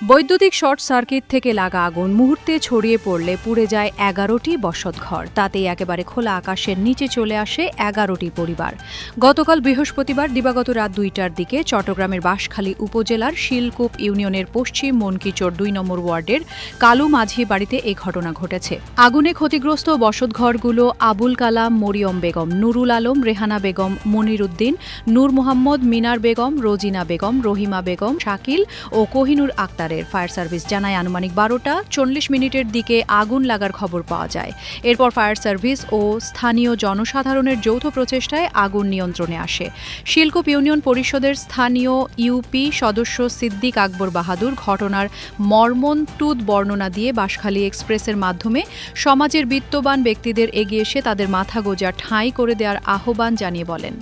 বৈদ্যুতিক short circuit থেকে লাগা আগুন মুহূর্তে ছড়িয়ে পড়লে পুড়ে যায় এগারোটি বসতঘর তাতেই একেবারে খোলা আকাশের নিচে চলে আসে এগারোটি পরিবার। গতকাল বৃহস্পতিবার দিবাগত রাত দুইটার দিকে চট্টগ্রামের বাঁশখালী উপজেলার শিলকূপ ইউনিয়নের পশ্চিম মনকিচোর দুই নম্বর ওয়ার্ডের কালু মাঝি বাড়িতে এই ঘটনা ঘটেছে। আগুনে ক্ষতিগ্রস্ত বসতঘরগুলো আবুল কালাম, মরিয়ম বেগম, নুরুল আলম, রেহানা বেগম, মনির উদ্দিন, নূর মোহাম্মদ, মিনার বেগম, রোজিনা বেগম, রহিমা বেগম, শাকিল ও কোহিনুর আক্তারের ফায়ার সার্ভিস জানায় আনুমানিক বারোটা, চল্লিশ মিনিটের দিকে আগুন লাগার খবর পাওয়া যায়। এরপর ফায়ার সার্ভিস ও স্থানীয় জনসাধারণের যৌথ প্রচেষ্টায় আগুন নিয়ন্ত্রণে আসে। শিলকুপ ইউনিয়ন পরিষদের স্থানীয় ইউপি সদস্য সিদ্দিক আকবর বাহাদুর ঘটনার মর্মন্তুদ বর্ণনা দিয়ে বাঁশখালী এক্সপ্রেসের মাধ্যমে সমাজের বিত্তবান ব্যক্তিদের এগিয়ে এসে তাদের মাথা গোজা ঠাঁই করে দেওয়ার আহ্বান জানিয়ে বলেন।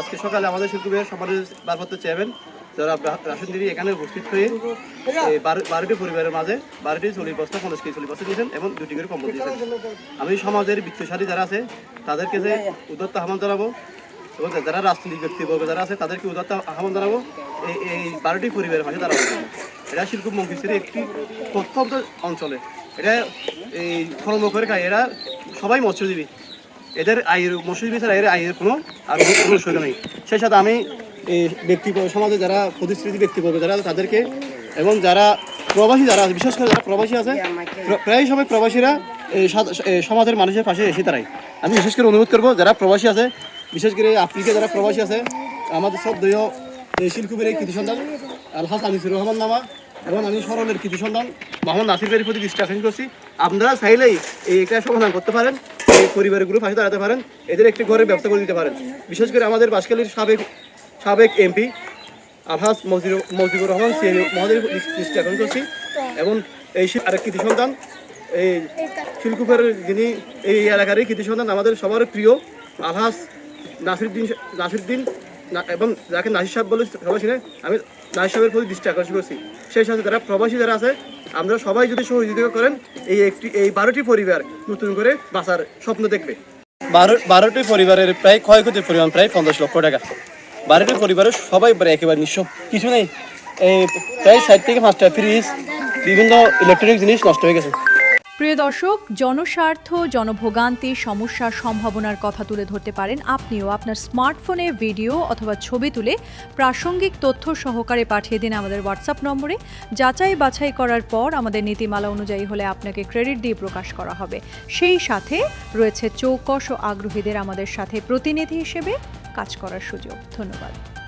আজকে সকালে আমাদের সমাজের চেয়ারম্যান যারা রাশন দিদি এখানে উপস্থিত হয়ে বারোটি পরিবারের মাঝে বারোটি চল্লিশ বস্তা, পঞ্চাশ কেজি চল্লিশ বস্তা দিয়েছেন এবং দুটি করে কম্বল দিয়েছেন। আমি সমাজের বিত্তশালী যারা আছে, তাদেরকে যে উদ্যত্ত আহ্বান জানাব এবং যারা রাজনৈতিক ব্যক্তিবর্গ যারা আছে, তাদেরকে উদ্যত্ত আহ্বান জানাব এই এই বারোটি পরিবারের মাঝে তারা এটা শিল্প মঙ্গিসের একটি প্রত্যন্ত অঞ্চলে। এটা এই ফলম করে খায় এরা সবাই মৎস্যজীবী। এদের আয়ের, মৎস্যজীবী ছাড়া এর আয়ের কোনো আর কোনো সুযোগ নেই। সেই সাথে আমি ব্যক্তি সমাজে যারা প্রতিশ্রুতি ব্যক্তি ব্যক্তিবর্গ যারা তাদেরকে এবং যারা প্রবাসী যারা আছে, বিশেষ করে যারা প্রবাসী আছে, প্র- প্রায় সময় প্রবাসীরা সমাজের মানুষের পাশে এসে দাঁড়ায়। আমি বিশেষ করে অনুরোধ করব, যারা প্রবাসী আছে, বিশেষ করে আফ্রিকা যারা প্রবাসী আছে, আমাদের সব এই শিল্পীর এই কৃতি সন্তান আলহাজ আনিসুর রহমান নামা এবং আমি সরলের কৃতি সন্তান মোহাম্মদ নাসিরের প্রতি দৃষ্টি আকর্ষণ করছি। আপনারা চাইলেই এই এটা সমাধান করতে পারেন, এই পরিবারগুলো পাশে দাঁড়াতে পারেন, এদের একটি ঘরের ব্যবস্থা করে দিতে পারেন। বিশেষ করে আমাদের বাসকালীর সাবেক সাবেক এমপি আলহাজ মজিবুর রহমান মহোদয়ের দৃষ্টি আকর্ষণ করছি। এবং এই আরেক কৃতি সন্তান, এই শিলকুপের যিনি এই এলাকারই কৃতি সন্তান, আমাদের সবার প্রিয় আলহাজ নাসিরুদ্দিন নাসিরুদ্দিন এবং যাকে নাসির সাহেব বলে সবাই চিনে, আমি নাসির সাহেবের প্রতি দৃষ্টি আকর্ষণ করছি। সেই সাথে যারা প্রবাসী যারা আছে, আমরা সবাই যদি সহযোগিতা করেন, এই একটি এই বারোটি পরিবার নতুন করে বাঁচার স্বপ্ন দেখবে। বারো বারোটি পরিবারের প্রায় ক্ষয়ক্ষতির পরিমাণ প্রায় পঞ্চাশ লক্ষ টাকা। বারোটি পরিবারের সবাই একেবারে নিঃস্ব। কিছু নেই। এই প্রায় ষাট থেকে পাঁচটা, ফ্রিজ, বিভিন্ন ইলেকট্রনিক জিনিস নষ্ট হয়ে গেছে। প্রিয় দর্শক, জনস্বার্থ, জনভোগান্তি, সমস্যার সম্ভাবনার কথা তুলে ধরতে পারেন আপনিও। আপনার স্মার্টফোনে ভিডিও অথবা ছবি তুলে প্রাসঙ্গিক তথ্য সহকারে পাঠিয়ে দিন আমাদের হোয়াটসঅ্যাপ নম্বরে। যাচাই বাছাই করার পর আমাদের নীতিমালা অনুযায়ী হলে আপনাকে ক্রেডিট দিয়ে প্রকাশ করা হবে। সেই সাথে রয়েছে চৌকস ও আগ্রহীদের আমাদের সাথে প্রতিনিধি হিসেবে কাজ করার সুযোগ। ধন্যবাদ।